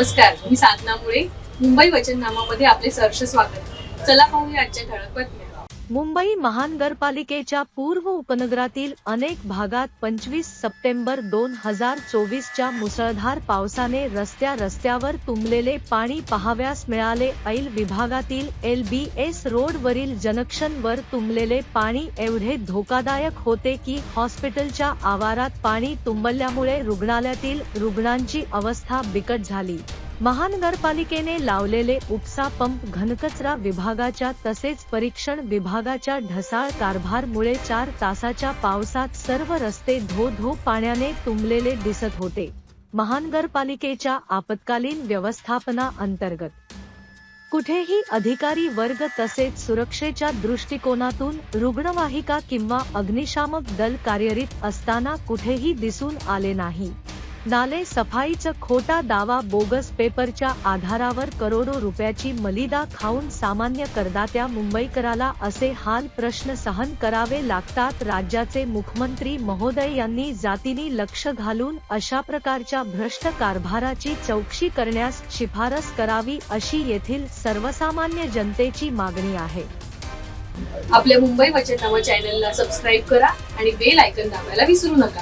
नमस्कार. मी साधना मुळे. मुंबई वचननामामध्ये आपले सहर्ष स्वागत. चला पाहूया आजच्या ठळक मुंबई महानगरपालिकेच्या पूर्व उपनगरातील अनेक भागात पंचवीस सप्टेंबर दोन हजार चोवीसच्या मुसळधार पावसाने रस्त्या रस्त्यावर तुंबलेले पाणी पाहाव्यास मिळाले. ऐल विभागातील एल बी एस रोडवरील जनक्शनवर तुंबलेले पाणी एवढे धोकादायक होते की हॉस्पिटलच्या आवारात पाणी तुंबल्यामुळे रुग्णालयातील रुग्णांची अवस्था बिकट झाली. महानगरपालिकेने लावलेले उपसा पंप घनकचरा विभागाच्या तसेच परीक्षण विभागाच्या ढसाळ कारभारमुळे चार तासाच्या पावसात सर्व रस्ते धो धो पाण्याने तुंबलेले दिसत होते. महानगरपालिकेच्या आपत्कालीन व्यवस्थापना अंतर्गत. कुठेही अधिकारी वर्ग तसेच सुरक्षेच्या दृष्टिकोनातून रुग्णवाहिका किंवा अग्निशामक दल कार्यरत असताना कुठेही दिसून आले नाही. नाले सफाईचं खोटा दावा बोगस पेपरच्या आधारावर करोडो रुपयाची मलिदा खाऊन सामान्य करदात्या मुंबईकराला असे हाल प्रश्न सहन करावे लागतात राज्याचे मुख्यमंत्री महोदय यांनी जातीने लक्ष घालून अशा प्रकारच्या भ्रष्ट कारभाराची चौकशी करण्यास शिफारस करावी अशी येथील सर्वसामान्य जनतेची मागणी आहे. आपल्या मुंबई वचननामा चॅनलला सबस्क्राईब करा आणि बेल आयकन दाबायला विसरू नका.